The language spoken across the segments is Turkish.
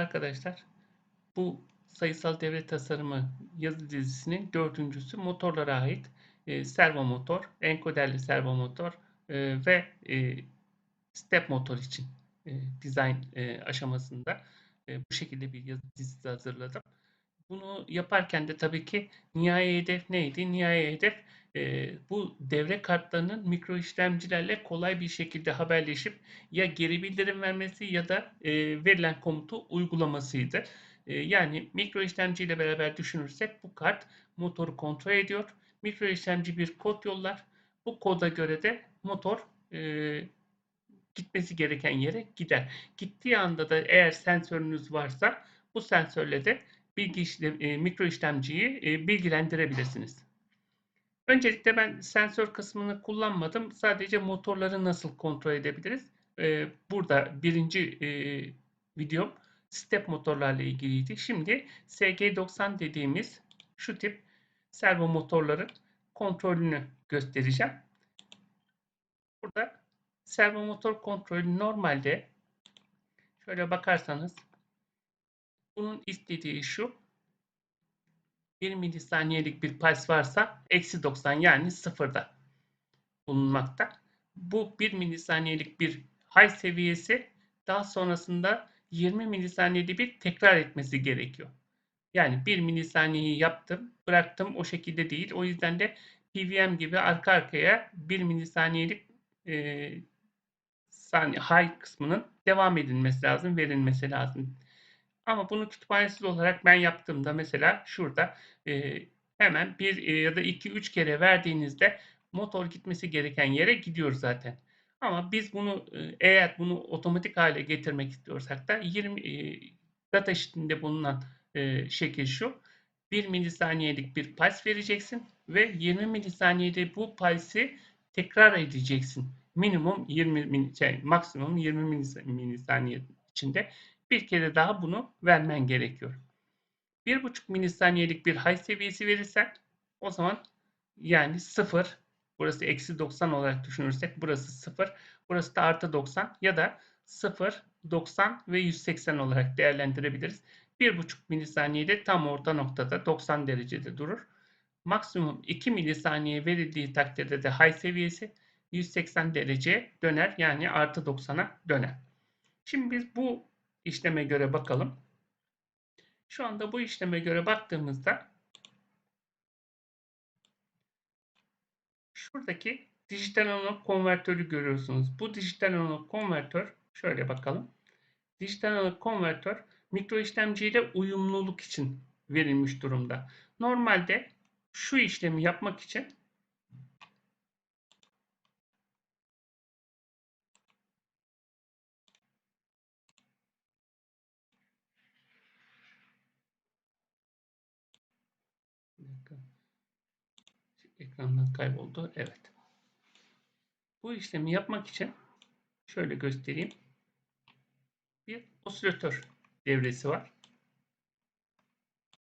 Arkadaşlar bu sayısal devre tasarımı yazı dizisinin dördüncüsü motorlara ait e, servo motor, enkoderli servo motor e, ve e, step motor için e, design e, aşamasında e, bu şekilde bir yazı dizisi hazırladım. Bunu yaparken de tabii ki nihai hedef neydi? Nihai hedef e, bu devre kartlarının mikro işlemcilerle kolay bir şekilde haberleşip ya geri bildirim vermesi ya da e, verilen komutu uygulamasıydı. E, yani mikro işlemci ile beraber düşünürsek bu kart motoru kontrol ediyor. Mikro işlemci bir kod yollar. Bu koda göre de motor e, gitmesi gereken yere gider. Gittiği anda da eğer sensörünüz varsa bu sensörle de bilgi işlem, e, mikro işlemciyi e, bilgilendirebilirsiniz. Öncelikle ben sensör kısmını kullanmadım. Sadece motorları nasıl kontrol edebiliriz? E, burada birinci e, videom step motorlarla ilgiliydi. Şimdi SG90 dediğimiz şu tip servo motorların kontrolünü göstereceğim. Burada servo motor kontrolü normalde şöyle bakarsanız bunun istediği şu 1 milisaniyelik bir pulse varsa eksi 90 yani sıfırda bulunmakta. Bu 1 milisaniyelik bir high seviyesi daha sonrasında 20 milisaniyede bir tekrar etmesi gerekiyor. Yani 1 milisaniyeyi yaptım, bıraktım o şekilde değil. O yüzden de PVM gibi arka arkaya 1 milisaniyelik e, saniye high kısmının devam edilmesi lazım, verilmesi lazım. Ama bunu kütüphanesiz olarak ben yaptığımda mesela şurada e, hemen bir e, ya da iki üç kere verdiğinizde motor gitmesi gereken yere gidiyor zaten. Ama biz bunu eğer bunu otomatik hale getirmek istiyorsak da 20 e, data sheet'inde bulunan e, şekil şu. 1 milisaniyelik bir pulse vereceksin ve 20 milisaniyede bu pulse'i tekrar edeceksin. Minimum 20 şey, maksimum 20 milisaniye içinde bir kere daha bunu vermen gerekiyor. 1,5 milisaniyelik bir high seviyesi verirsen o zaman yani 0 burası eksi 90 olarak düşünürsek burası 0 burası da artı 90 ya da 0 90 ve 180 olarak değerlendirebiliriz. 1,5 milisaniyede tam orta noktada 90 derecede durur. Maksimum 2 milisaniye verildiği takdirde de high seviyesi 180 derece döner yani artı 90'a döner. Şimdi biz bu işleme göre bakalım. Şu anda bu işleme göre baktığımızda şuradaki dijital analog konvertörü görüyorsunuz. Bu dijital analog konvertör şöyle bakalım. Dijital analog konvertör mikro işlemci uyumluluk için verilmiş durumda. Normalde şu işlemi yapmak için Ekrandan kayboldu. Evet. Bu işlemi yapmak için şöyle göstereyim. Bir osilatör devresi var.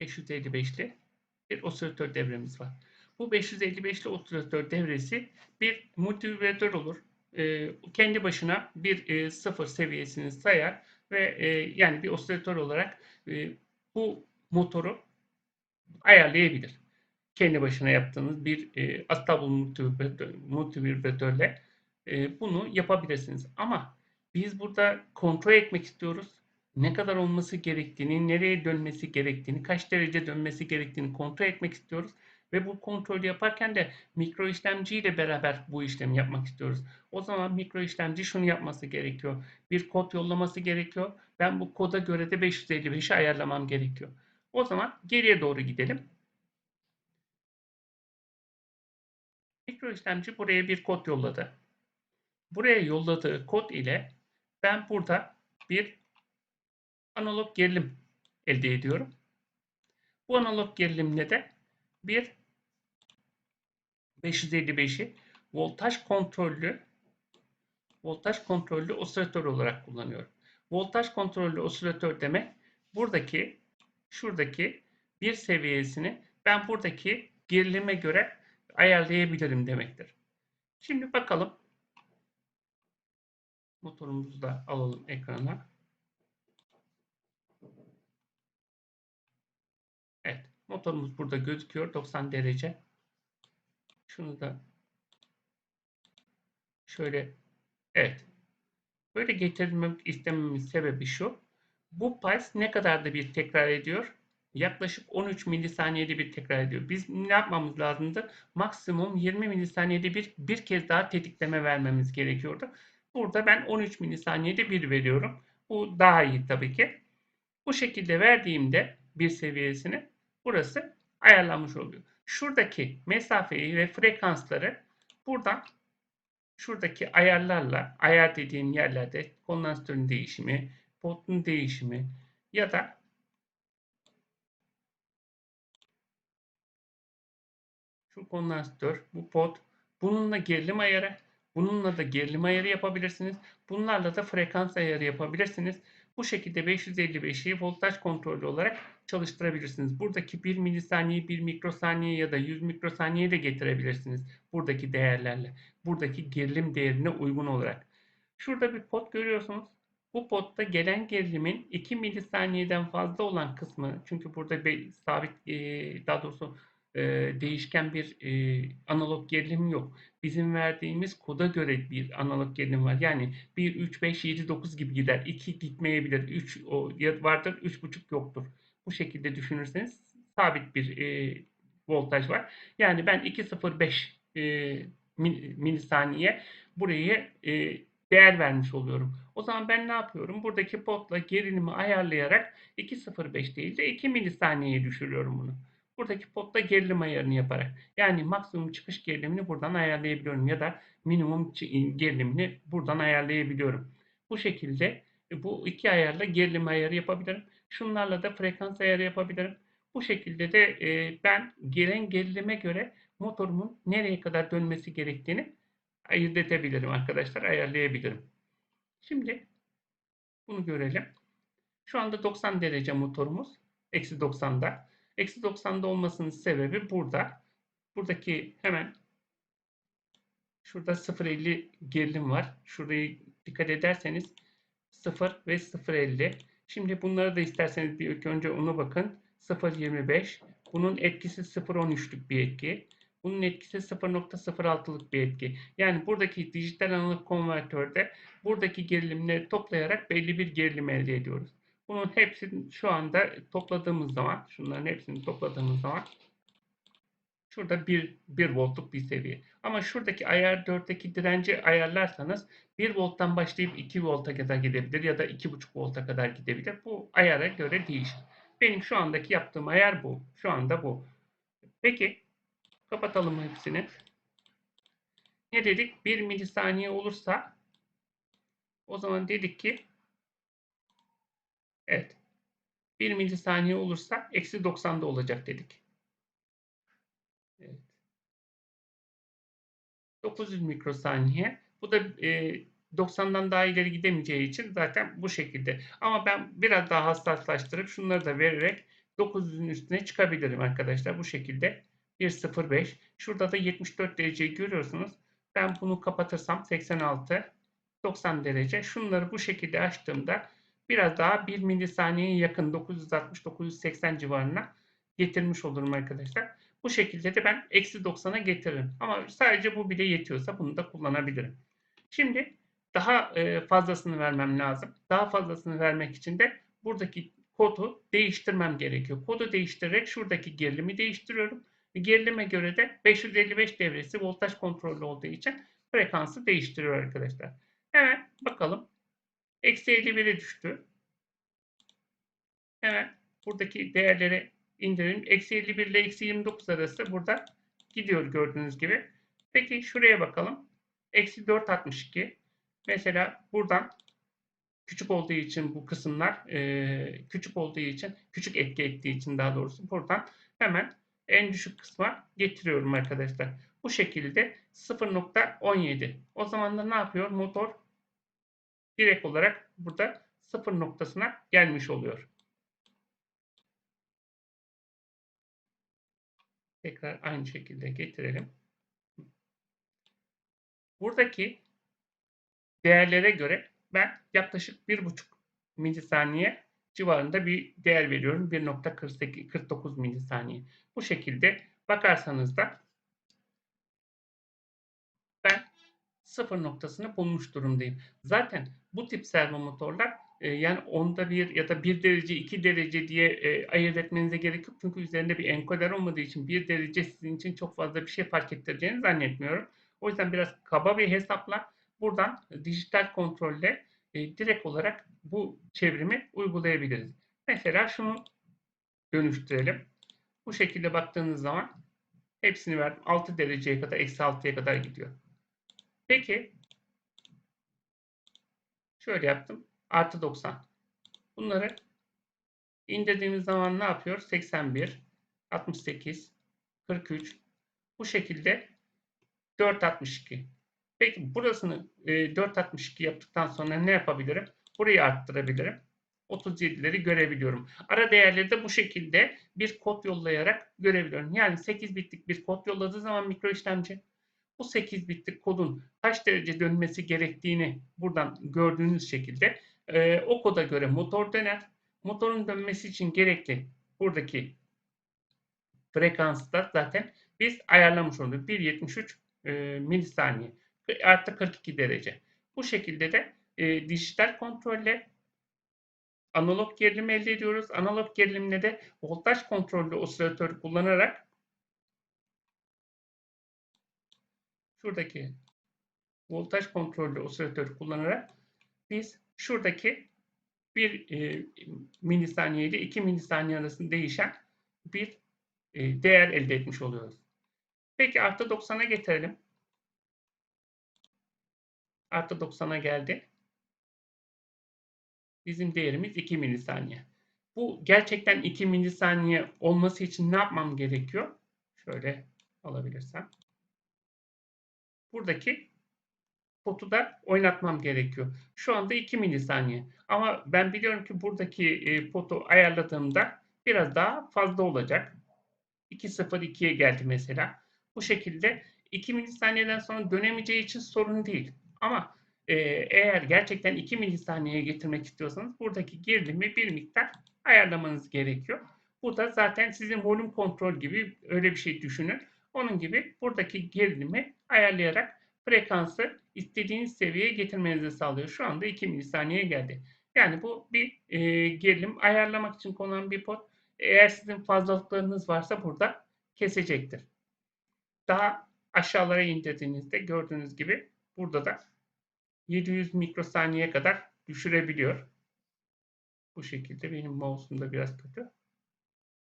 555'li bir osilatör devremiz var. Bu 555'li osilatör devresi bir multivibratör olur. E, kendi başına bir e, sıfır seviyesini sayar ve e, yani bir osilatör olarak e, bu motoru ayarlayabilir kendi başına yaptığınız bir e, Astable multivibratörle e, bunu yapabilirsiniz. Ama biz burada kontrol etmek istiyoruz. Ne kadar olması gerektiğini, nereye dönmesi gerektiğini, kaç derece dönmesi gerektiğini kontrol etmek istiyoruz. Ve bu kontrolü yaparken de mikro işlemci ile beraber bu işlemi yapmak istiyoruz. O zaman mikro işlemci şunu yapması gerekiyor. Bir kod yollaması gerekiyor. Ben bu koda göre de 555'i ayarlamam gerekiyor. O zaman geriye doğru gidelim. Mikro işlemci buraya bir kod yolladı. Buraya yolladığı kod ile ben burada bir analog gerilim elde ediyorum. Bu analog gerilimle de bir 555'i voltaj kontrollü voltaj kontrollü osilatör olarak kullanıyorum. Voltaj kontrollü osilatör demek buradaki şuradaki bir seviyesini ben buradaki gerilime göre ayarlayabilirim demektir. Şimdi bakalım. Motorumuzu da alalım ekrana. Evet. Motorumuz burada gözüküyor. 90 derece. Şunu da şöyle evet. Böyle getirilmek istememin sebebi şu. Bu pulse ne kadar da bir tekrar ediyor? Yaklaşık 13 milisaniyede bir tekrar ediyor. Biz ne yapmamız lazımdı? Maksimum 20 milisaniyede bir bir kez daha tetikleme vermemiz gerekiyordu. Burada ben 13 milisaniyede bir veriyorum. Bu daha iyi tabii ki. Bu şekilde verdiğimde bir seviyesini burası ayarlanmış oluyor. Şuradaki mesafeyi ve frekansları buradan şuradaki ayarlarla ayar dediğim yerlerde kondansatörün değişimi, potun değişimi ya da şu kondansatör, bu pot, bununla gerilim ayarı, bununla da gerilim ayarı yapabilirsiniz. Bunlarla da frekans ayarı yapabilirsiniz. Bu şekilde 555'i voltaj kontrollü olarak çalıştırabilirsiniz. Buradaki 1 milisaniye, 1 mikrosaniye ya da 100 mikrosaniye de getirebilirsiniz. Buradaki değerlerle. Buradaki gerilim değerine uygun olarak. Şurada bir pot görüyorsunuz. Bu potta gelen gerilimin 2 milisaniyeden fazla olan kısmı çünkü burada bir sabit daha doğrusu değişken bir analog gerilim yok. Bizim verdiğimiz koda göre bir analog gerilim var. Yani 1, 3, 5, 7, 9 gibi gider. 2 gitmeyebilir. 3 o vardır. 3,5 yoktur. Bu şekilde düşünürseniz sabit bir e, voltaj var. Yani ben 2,05 e, milisaniye burayı e, değer vermiş oluyorum. O zaman ben ne yapıyorum? Buradaki potla gerilimi ayarlayarak 2,05 değil de 2 milisaniyeye düşürüyorum bunu. Buradaki potta gerilim ayarını yaparak. Yani maksimum çıkış gerilimini buradan ayarlayabiliyorum ya da minimum gerilimini buradan ayarlayabiliyorum. Bu şekilde e, bu iki ayarla gerilim ayarı yapabilirim. Şunlarla da frekans ayarı yapabilirim. Bu şekilde de e, ben gelen gerilime göre motorumun nereye kadar dönmesi gerektiğini ayırt edebilirim arkadaşlar. Ayarlayabilirim. Şimdi bunu görelim. Şu anda 90 derece motorumuz. Eksi 90'da. Eksi 90'da olmasının sebebi burada. Buradaki hemen şurada 0.50 gerilim var. Şurayı dikkat ederseniz 0 ve 0.50. Şimdi bunları da isterseniz bir önce ona bakın. 0.25. Bunun etkisi 0.13'lük bir etki. Bunun etkisi 0.06'lık bir etki. Yani buradaki dijital analog konvertörde buradaki gerilimleri toplayarak belli bir gerilim elde ediyoruz. Bunun hepsini şu anda topladığımız zaman, şunların hepsini topladığımız zaman şurada 1, 1 voltluk bir seviye. Ama şuradaki ayar 4'teki direnci ayarlarsanız 1 volttan başlayıp 2 volta kadar gidebilir ya da 2,5 volta kadar gidebilir. Bu ayara göre değişir. Benim şu andaki yaptığım ayar bu. Şu anda bu. Peki kapatalım hepsini. Ne dedik? 1 milisaniye olursa o zaman dedik ki Evet. 1 milisaniye olursa eksi 90'da olacak dedik. Evet. 900 mikrosaniye. Bu da e, 90'dan daha ileri gidemeyeceği için zaten bu şekilde. Ama ben biraz daha hassaslaştırıp şunları da vererek 900'ün üstüne çıkabilirim arkadaşlar. Bu şekilde 1.05. Şurada da 74 dereceyi görüyorsunuz. Ben bunu kapatırsam 86 90 derece. Şunları bu şekilde açtığımda biraz daha 1 milisaniyeye yakın 960-980 civarına getirmiş olurum arkadaşlar. Bu şekilde de ben eksi 90'a getiririm. Ama sadece bu bile yetiyorsa bunu da kullanabilirim. Şimdi daha e, fazlasını vermem lazım. Daha fazlasını vermek için de buradaki kodu değiştirmem gerekiyor. Kodu değiştirerek şuradaki gerilimi değiştiriyorum. Gerilime göre de 555 devresi voltaj kontrollü olduğu için frekansı değiştiriyor arkadaşlar. Hemen bakalım Eksi 51'e düştü. Hemen buradaki değerleri indirelim. Eksi 51 ile eksi 29 arası burada gidiyor gördüğünüz gibi. Peki şuraya bakalım. Eksi 4.62. Mesela buradan küçük olduğu için bu kısımlar e, küçük olduğu için küçük etki ettiği için daha doğrusu buradan hemen en düşük kısma getiriyorum arkadaşlar. Bu şekilde 0.17. O zaman da ne yapıyor? Motor direkt olarak burada sıfır noktasına gelmiş oluyor. Tekrar aynı şekilde getirelim. Buradaki değerlere göre ben yaklaşık 1,5 milisaniye civarında bir değer veriyorum. 1.49 milisaniye. Bu şekilde bakarsanız da ben sıfır noktasını bulmuş durumdayım. Zaten bu tip servo motorlar e, yani onda bir ya da bir derece iki derece diye e, ayırt etmenize gerek yok. Çünkü üzerinde bir enkoder olmadığı için bir derece sizin için çok fazla bir şey fark ettireceğini zannetmiyorum. O yüzden biraz kaba bir hesapla buradan dijital kontrolle e, direkt olarak bu çevrimi uygulayabiliriz. Mesela şunu dönüştürelim. Bu şekilde baktığınız zaman hepsini verdim. 6 dereceye kadar, eksi 6'ya kadar gidiyor. Peki şöyle yaptım. Artı 90. Bunları indirdiğimiz zaman ne yapıyor? 81, 68, 43. Bu şekilde 462. Peki burasını e, 462 yaptıktan sonra ne yapabilirim? Burayı arttırabilirim. 37'leri görebiliyorum. Ara değerleri de bu şekilde bir kod yollayarak görebiliyorum. Yani 8 bitlik bir kod yolladığı zaman mikro işlemci bu 8 bitlik kodun kaç derece dönmesi gerektiğini buradan gördüğünüz şekilde e, o koda göre motor döner. Motorun dönmesi için gerekli buradaki frekansta zaten biz ayarlamış olduk. 1.73 e, milisaniye artı 42 derece. Bu şekilde de e, dijital kontrolle analog gerilim elde ediyoruz. Analog gerilimle de voltaj kontrollü osilatör kullanarak şuradaki voltaj kontrollü osilatör kullanarak biz şuradaki bir e, milisaniye ile 2 milisaniye arasında değişen bir e, değer elde etmiş oluyoruz. Peki artı 90'a getirelim. Artı 90'a geldi. Bizim değerimiz 2 milisaniye. Bu gerçekten 2 milisaniye olması için ne yapmam gerekiyor? Şöyle alabilirsem. Buradaki potu da oynatmam gerekiyor. Şu anda 2 milisaniye. Ama ben biliyorum ki buradaki e, potu ayarladığımda biraz daha fazla olacak. 2.02'ye geldi mesela. Bu şekilde 2 milisaniyeden sonra dönemeyeceği için sorun değil. Ama e, eğer gerçekten 2 milisaniyeye getirmek istiyorsanız buradaki gerilimi bir miktar ayarlamanız gerekiyor. Bu da zaten sizin volüm kontrol gibi öyle bir şey düşünün. Onun gibi buradaki gerilimi ayarlayarak frekansı istediğiniz seviyeye getirmenizi sağlıyor. Şu anda 2 milisaniyeye geldi. Yani bu bir e, gerilim ayarlamak için konulan bir pot. Eğer sizin fazlalıklarınız varsa burada kesecektir. Daha aşağılara indirdiğinizde gördüğünüz gibi burada da 700 mikrosaniye kadar düşürebiliyor. Bu şekilde benim mouse'um da biraz kötü.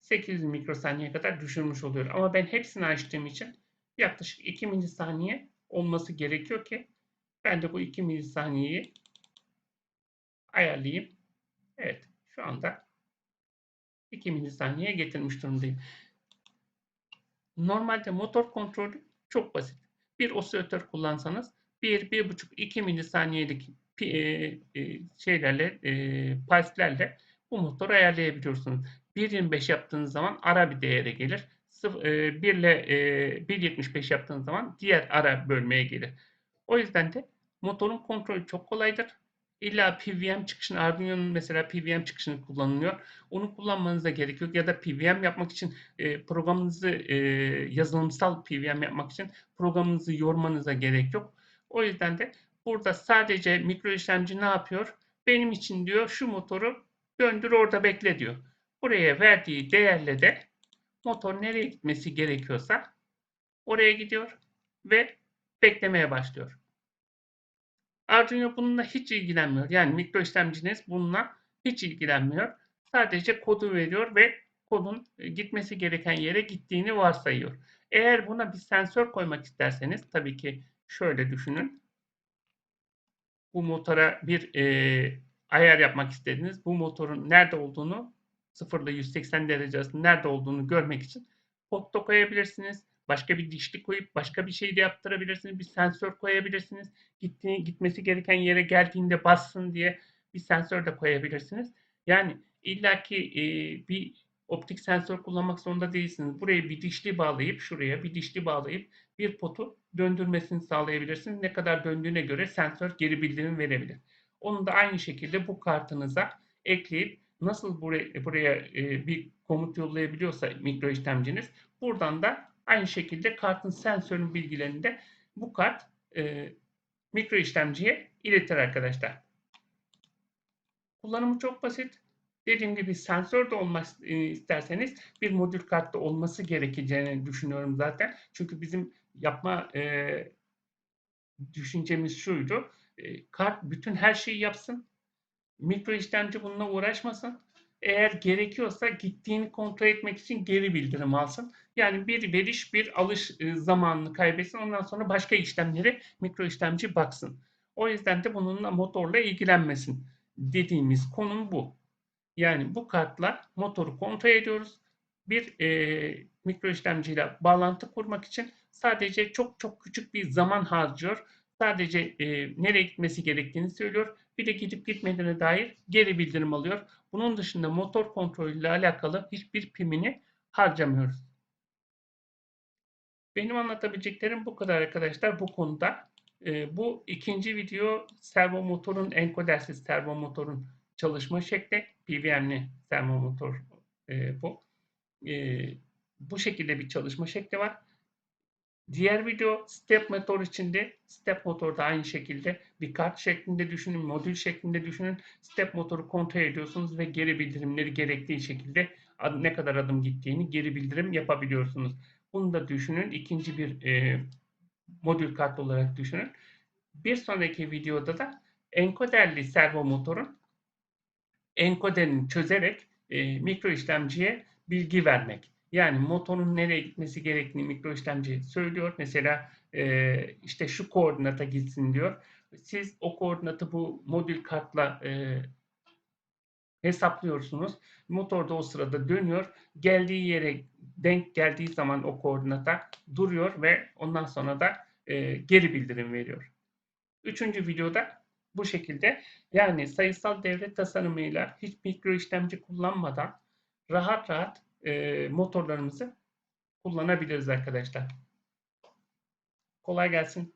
800 mikrosaniye kadar düşürmüş oluyor. Ama ben hepsini açtığım için yaklaşık 2 milisaniye olması gerekiyor ki ben de bu 2 milisaniyeyi ayarlayayım. Evet şu anda 2 milisaniyeye getirmiş durumdayım. Normalde motor kontrolü çok basit. Bir osilatör kullansanız 1, 1,5, 2 milisaniyelik e, e, şeylerle, e, pulslerle bu motoru ayarlayabiliyorsunuz. 1.25 yaptığınız zaman ara bir değere gelir. 1 ile 1.75 yaptığınız zaman diğer ara bölmeye gelir. O yüzden de motorun kontrolü çok kolaydır. İlla PWM çıkışını, Arduino'nun mesela PWM çıkışını kullanılıyor. Onu kullanmanıza gerek yok. Ya da PWM yapmak için e, programınızı e, yazılımsal PWM yapmak için programınızı yormanıza gerek yok. O yüzden de burada sadece mikro işlemci ne yapıyor? Benim için diyor şu motoru döndür orada bekle diyor. Buraya verdiği değerle de motor nereye gitmesi gerekiyorsa oraya gidiyor ve beklemeye başlıyor. Arduino bununla hiç ilgilenmiyor. Yani mikro işlemciniz bununla hiç ilgilenmiyor. Sadece kodu veriyor ve kodun e, gitmesi gereken yere gittiğini varsayıyor. Eğer buna bir sensör koymak isterseniz tabii ki şöyle düşünün. Bu motora bir e, ayar yapmak istediniz. Bu motorun nerede olduğunu 0 ile 180 derece arasında nerede olduğunu görmek için pot koyabilirsiniz. Başka bir dişli koyup başka bir şey de yaptırabilirsiniz. Bir sensör koyabilirsiniz. Gittiği, gitmesi gereken yere geldiğinde bassın diye bir sensör de koyabilirsiniz. Yani illaki e, bir optik sensör kullanmak zorunda değilsiniz. Buraya bir dişli bağlayıp şuraya bir dişli bağlayıp bir potu döndürmesini sağlayabilirsiniz. Ne kadar döndüğüne göre sensör geri bildirim verebilir. Onu da aynı şekilde bu kartınıza ekleyip nasıl buraya, buraya e, bir komut yollayabiliyorsa mikro işlemciniz buradan da aynı şekilde kartın sensörün bilgilerini de bu kart e, mikro işlemciye iletir arkadaşlar. Kullanımı çok basit. Dediğim gibi sensör de olması isterseniz bir modül kartta olması gerekeceğini düşünüyorum zaten. Çünkü bizim yapma e, düşüncemiz şuydu. E, kart bütün her şeyi yapsın. Mikro işlemci bununla uğraşmasın. Eğer gerekiyorsa gittiğini kontrol etmek için geri bildirim alsın. Yani bir veriş bir alış e, zamanını kaybetsin. Ondan sonra başka işlemlere mikro işlemci baksın. O yüzden de bununla motorla ilgilenmesin. Dediğimiz konum bu. Yani bu kartla motoru kontrol ediyoruz. Bir e, mikro işlemciyle bağlantı kurmak için sadece çok çok küçük bir zaman harcıyor. Sadece e, nereye gitmesi gerektiğini söylüyor. Bir de gidip gitmediğine dair geri bildirim alıyor. Bunun dışında motor kontrolüyle alakalı hiçbir pimini harcamıyoruz. Benim anlatabileceklerim bu kadar arkadaşlar bu konuda. E, bu ikinci video servo motorun enkodersiz servo motorun çalışma şekli. PWM'li servo motor e, bu. E, bu şekilde bir çalışma şekli var. Diğer video step motor içinde step motorda aynı şekilde bir kart şeklinde düşünün, modül şeklinde düşünün. Step motoru kontrol ediyorsunuz ve geri bildirimleri gerektiği şekilde ne kadar adım gittiğini geri bildirim yapabiliyorsunuz. Bunu da düşünün. İkinci bir e, modül kart olarak düşünün. Bir sonraki videoda da enkoderli servo motorun enkoderini çözerek e, mikro işlemciye bilgi vermek. Yani motorun nereye gitmesi gerektiğini mikro işlemci söylüyor. Mesela e, işte şu koordinata gitsin diyor. Siz o koordinatı bu modül kartla e, hesaplıyorsunuz. Motor da o sırada dönüyor. Geldiği yere denk geldiği zaman o koordinata duruyor ve ondan sonra da e, geri bildirim veriyor. Üçüncü videoda bu şekilde yani sayısal devre tasarımıyla hiç mikro işlemci kullanmadan rahat rahat e, motorlarımızı kullanabiliriz arkadaşlar. Kolay gelsin.